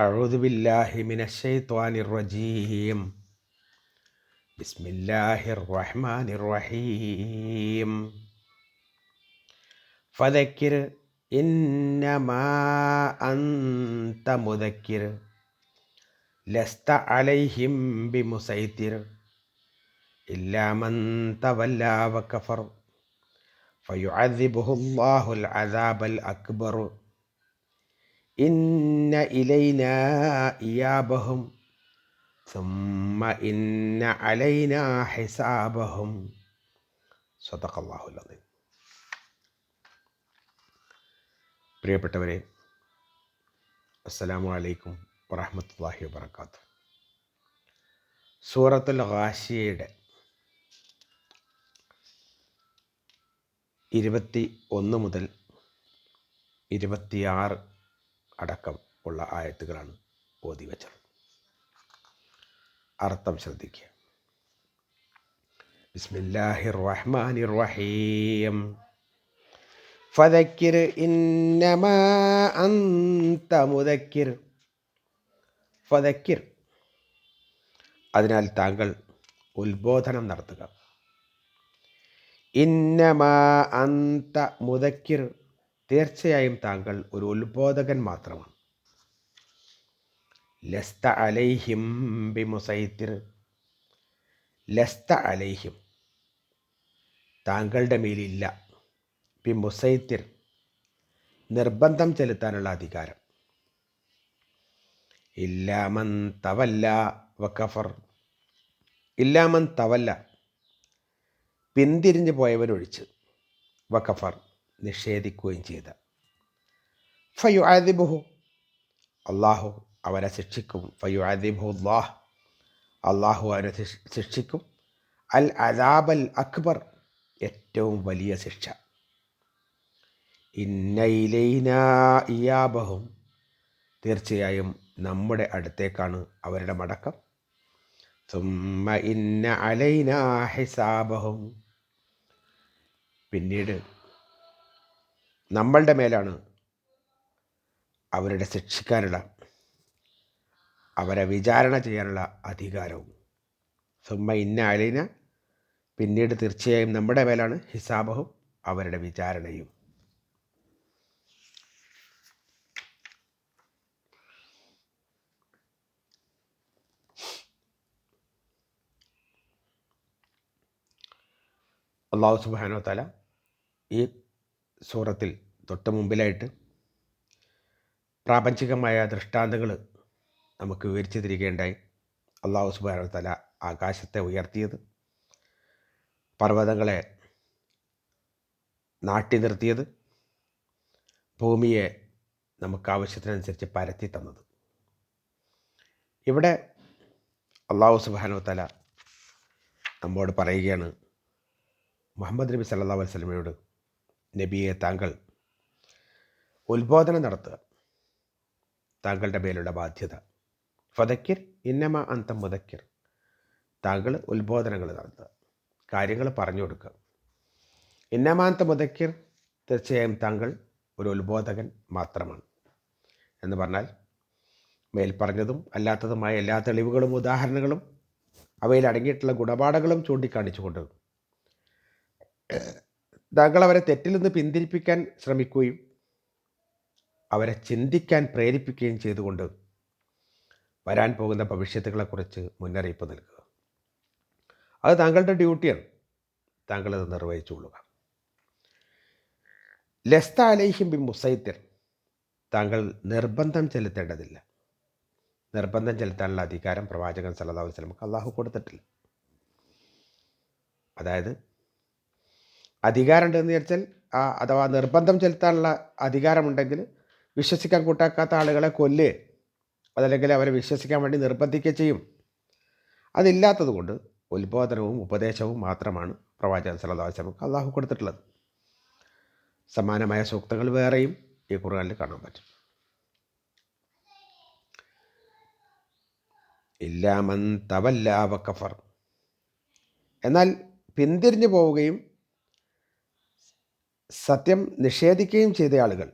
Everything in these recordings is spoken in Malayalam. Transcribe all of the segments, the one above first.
أعوذ بالله من الشيطان الرجيم. بسم الله الرحمن الرحيم. فذكر إنما أنت مذكر. لست عليهم بمسيطر. إلا من تولى وكفر. فيعذبه الله العذاب الأكبر. إن إلينا إيابهم ثم إن علينا حسابهم صدق الله العظيم പ്രിയപ്പെട്ടവരെ അസ്സലാമു അലൈക്കും വറഹമത്തല്ലാഹി വബർക്കാത്തു സൂറത്തുൽ ഹാഷിയയുടെ ഇരുപത്തി ഒന്ന് മുതൽ ഇരുപത്തിയാറ് അടക്കം ഉള്ള ആയത്തുകളാണ് ഓതി വച്ചത്. അർത്ഥം ശ്രദ്ധിക്കുക. ബിസ്മില്ലാഹിർ റഹ്മാനിർ റഹീം فذكر ഇന്നമാ അന്ത മുദക്കിർ. فذكر അതിനാൽ താങ്കൾ ഉത്ബോധനം നടത്തുക. ഇന്നമാ അന്ത മുദക്കിർ. തീർച്ചയായും താങ്കൾ ഒരു ഉത്ബോധകൻ മാത്രമാണ്. ലസ്ത അലൈഹിം ബി മുസൈത്തിർ ലസ്ത അലൈഹിം. താങ്കളുടെ മേലില്ല. ബി മുസൈത്തിർ നിർബന്ധം ചെലുത്താനുള്ള അധികാരം. ഇല്ലാമൻ തവല്ല വക്കഫർ ഇല്ലാമൻ തവല്ല. പിന്തിരിഞ്ഞു പോയവരൊഴിച്ച് വക്കഫർ നിഷേധിക്കുകയും ചെയ്ത. ഫയു ആദിബുഹു അള്ളാഹു അവനെ ശിക്ഷിക്കും. ഫയു ആദിബു അള്ളാഹ്. അള്ളാഹു അവനെ ശിക്ഷിക്കും. അൽ അദാബൽ അക്ബർ. ഏറ്റവും വലിയ ശിക്ഷ. ഇന്നയിലൈനാബഹും തീർച്ചയായും നമ്മുടെ അടുത്തേക്കാണ് അവരുടെ മടക്കം. തുമ്മ ഇന്ന അലൈന ഹിസാബഹും. പിന്നീട് നമ്മളുടെ മേലാണ് അവരുടെ ശിക്ഷിക്കാനുള്ള അവരെ വിചാരണ ചെയ്യാനുള്ള അധികാരവും. സുമ്മ ഇന്ന അലീന പിന്നീട് തീർച്ചയായും നമ്മുടെ മേലാണ് ഹിസാബഹും അവരുടെ വിചാരണയും. അള്ളാഹു സുബാനോ തല ഈ സൂറത്തിൽ തൊട്ട് മുമ്പിലായിട്ട് പ്രാപഞ്ചികമായ ദൃഷ്ടാന്തങ്ങൾ നമുക്ക് വിവരിച്ചു തിരികേണ്ടായി അള്ളാഹു സുബാന തല ആകാശത്തെ ഉയർത്തിയത് പർവതങ്ങളെ നാട്ടി നിർത്തിയത് ഭൂമിയെ നമുക്ക് ആവശ്യത്തിനനുസരിച്ച് പരത്തി തന്നത്. ഇവിടെ അള്ളാഹു സുബാനോ തല നമ്മോട് പറയുകയാണ് മുഹമ്മദ് നബി സല്ലാ വസ്ലമയോട് നബിയെ താങ്കൾ ഉത്ബോധനം നടത്തുക. താങ്കളുടെ മേലുള്ള ബാധ്യത. ഫതക്കിർ ഇന്നമ അന്തം മുതക്കിർ താങ്കൾ ഉത്ബോധനങ്ങൾ നടത്തുക. കാര്യങ്ങൾ പറഞ്ഞു കൊടുക്കുക. ഇന്നമാന്ത മുതക്കിർ തീർച്ചയായും താങ്കൾ ഒരു ഉത്ബോധകൻ മാത്രമാണ്. എന്ന് പറഞ്ഞാൽ മേൽ പറഞ്ഞതും അല്ലാത്തതുമായ എല്ലാ തെളിവുകളും ഉദാഹരണങ്ങളും അവയിൽ അടങ്ങിയിട്ടുള്ള ഗുണപാഠങ്ങളും ചൂണ്ടിക്കാണിച്ചുകൊണ്ട് താങ്കൾ അവരെ തെറ്റിൽ നിന്ന് പിന്തിരിപ്പിക്കാൻ ശ്രമിക്കുകയും അവരെ ചിന്തിക്കാൻ പ്രേരിപ്പിക്കുകയും ചെയ്തുകൊണ്ട് വരാൻ പോകുന്ന ഭവിഷ്യത്തുകളെക്കുറിച്ച് മുന്നറിയിപ്പ് നൽകുക. അത് താങ്കളുടെ ഡ്യൂട്ടിയാണ്. താങ്കളത് നിർവഹിച്ചുകൊള്ളുക. ലസ്ത അലൈഹിം ബി മുസൈത്തിർ താങ്കൾ നിർബന്ധം ചെലുത്തേണ്ടതില്ല. നിർബന്ധം ചെലുത്താനുള്ള അധികാരം പ്രവാചകൻ സല്ലാ വസ്ലമക്ക് അള്ളാഹു കൊടുത്തിട്ടില്ല. അതായത് അധികാരമുണ്ടെന്ന് വിചാരിച്ചാൽ ആ അഥവാ നിർബന്ധം ചെലുത്താനുള്ള അധികാരമുണ്ടെങ്കിൽ വിശ്വസിക്കാൻ കൂട്ടാക്കാത്ത ആളുകളെ കൊല്ലുക അതല്ലെങ്കിൽ അവരെ വിശ്വസിക്കാൻ വേണ്ടി നിർബന്ധിക്കുക ചെയ്യും. അതില്ലാത്തത് കൊണ്ട് ഉത്ബോധനവും ഉപദേശവും മാത്രമാണ് പ്രവാചകൻ സലദാസമക്ക് അള്ളാഹു കൊടുത്തിട്ടുള്ളത്. സമാനമായ സൂക്തങ്ങൾ വേറെയും ഈ ഖുർആാനിൽ കാണാൻ പറ്റും. ഇല്ലാമൻ തവല്ലാവ കഫർ. എന്നാൽ പിന്തിരിഞ്ഞു പോവുകയും സത്യം നിഷേധിക്കുകയും ചെയ്ത ആളുകൾ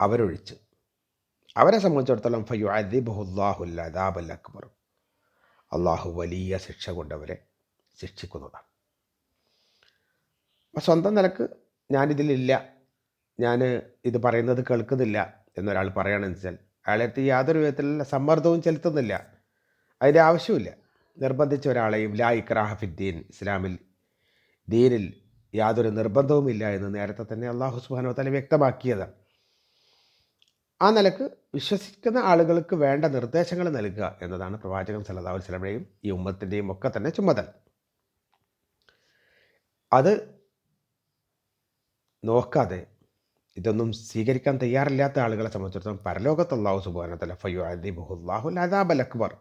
അവരൊഴിച്ച്. അവരെ സംബന്ധിച്ചിടത്തോളം ഫയു അദിബുല്ലാഹുൽ അല്ല അക്ബർ. അള്ളാഹു വലിയ ശിക്ഷ കൊണ്ടവരെ ശിക്ഷിക്കുന്നതാണ്. സ്വന്തം നിലയ്ക്ക് ഞാനിതിലില്ല ഞാൻ ഇത് പറയുന്നത് കേൾക്കുന്നില്ല എന്നൊരാൾ പറയുകയാണെന്ന് വെച്ചാൽ അയാളെടുത്ത് യാതൊരു വിധത്തിലുള്ള സമ്മർദ്ദവും ചെലുത്തുന്നില്ല. അതിന്റെ ആവശ്യമില്ല നിർബന്ധിച്ച ഒരാളെയും ലാ ഇക്രാഹഫിദ്ദീൻ ഇസ്ലാമിൽ ദീനിൽ യാതൊരു നിർബന്ധവുമില്ല എന്ന് നേരത്തെ തന്നെ അള്ളാഹു സുബാനോ തല വ്യക്തമാക്കിയത്. ആ നിലയ്ക്ക് വിശ്വസിക്കുന്ന ആളുകൾക്ക് വേണ്ട നിർദ്ദേശങ്ങൾ നൽകുക എന്നതാണ് പ്രവാചകൻ സല്ലല്ലാഹു അലൈഹി വസല്ലമയുടെയും ഈ ഉമ്മത്തിന്റെയും ഒക്കെ തന്നെ ചുമതല. അത് നോക്കാതെ ഇതൊന്നും സ്വീകരിക്കാൻ തയ്യാറില്ലാത്ത ആളുകളെ സംബന്ധിച്ചിടത്തോളം പരലോകത്ത് അള്ളാഹു സുബാനത്തല ഫയ്യു അദിബുല്ലാഹു അദാബൽ അക്ബർ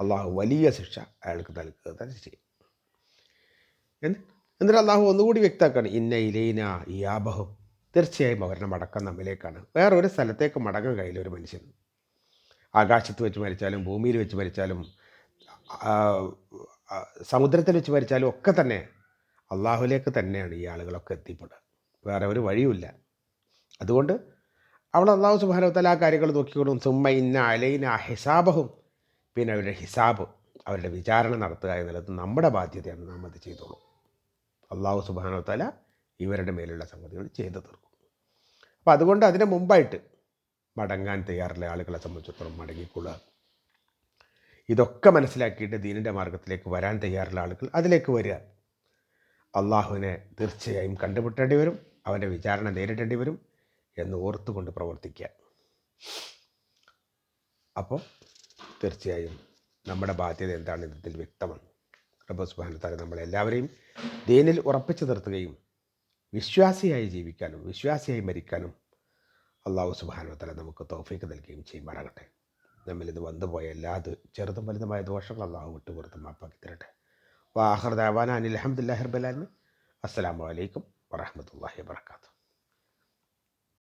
അള്ളാഹു വലിയ ശിക്ഷ അയാൾക്ക് നൽകുക തന്നെ ചെയ്യും. എന്ന് എന്നിട്ട് അള്ളാഹു ഒന്നുകൂടി വ്യക്തമാക്കാണ് ഇന്ന ഇലൈന യാബഹും തീർച്ചയായും അവരുടെ മടക്കം നമ്മിലേക്കാണ്. വേറെ ഒരു സ്ഥലത്തേക്ക് മടങ്ങാൻ കഴിയില്ല ഒരു മനുഷ്യൻ. ആകാശത്ത് വെച്ച് മരിച്ചാലും ഭൂമിയിൽ വെച്ച് മരിച്ചാലും സമുദ്രത്തിൽ വെച്ച് മരിച്ചാലും ഒക്കെ തന്നെ അള്ളാഹുലേക്ക് തന്നെയാണ് ഈ ആളുകളൊക്കെ എത്തിപ്പെടുക. വേറെ ഒരു വഴിയുമില്ല. അതുകൊണ്ട് അവൾ അള്ളാഹു സുബാനോത്തല ആ കാര്യങ്ങൾ നോക്കിക്കൊണ്ടും സുമ്മ ഇന്ന അലൈന ഹിസാബഹും. പിന്നെ അവരുടെ ഹിസാബ് അവരുടെ വിചാരണ നടത്തുക എന്നുള്ളത് നമ്മുടെ ബാധ്യതയാണ്. നാം അത് ചെയ്തോളൂ. അള്ളാഹു സുബാനവത്തല ഇവരുടെ മേലുള്ള സംഗതികൾ ചെയ്തു തീർക്കും. അപ്പോൾ അതുകൊണ്ട് അതിന് മുമ്പായിട്ട് മടങ്ങാൻ തയ്യാറുള്ള ആളുകളെ സംബന്ധിച്ചിടത്തോളം മടങ്ങിക്കൊള്ളുക. ഇതൊക്കെ മനസ്സിലാക്കിയിട്ട് ദീനിന്റെ മാർഗത്തിലേക്ക് വരാൻ തയ്യാറുള്ള ആളുകൾ അതിലേക്ക് വരിക. അള്ളാഹുവിനെ തീർച്ചയായും കണ്ടുമുട്ടേണ്ടി വരും അവന്റെ വിചാരണ നേരിടേണ്ടി വരും എന്ന് ഓർത്തുകൊണ്ട് പ്രവർത്തിക്കുക. അപ്പോൾ തീർച്ചയായും നമ്മുടെ ബാധ്യത എന്താണ് ഇതിൽ വ്യക്തമാണ്. റബ്ബ് സുബാനത്താലെ നമ്മളെല്ലാവരെയും ദീനിൽ ഉറപ്പിച്ചു നിർത്തുകയും വിശ്വാസിയായി ജീവിക്കാനും വിശ്വാസിയായി മരിക്കാനും അള്ളാഹു സുബാനുത്തല നമുക്ക് തോഫയ്ക്ക് നൽകുകയും ചെയ്യുമാറാകട്ടെ. നമ്മിൽ ഇത് വന്നുപോയ എല്ലാ ചെറുതും വലുതുമായ ദോഷങ്ങൾ അള്ളാഹു വിട്ടുപുറത്ത് മാപ്പാക്കി തരട്ടെ. വാഹർദാവാന അനിൽ അഹമ്മദ് ഹർബലാലിന് അസ്സാം വലൈക്കും വറഹമത്തല്ലാഹി വാത്തു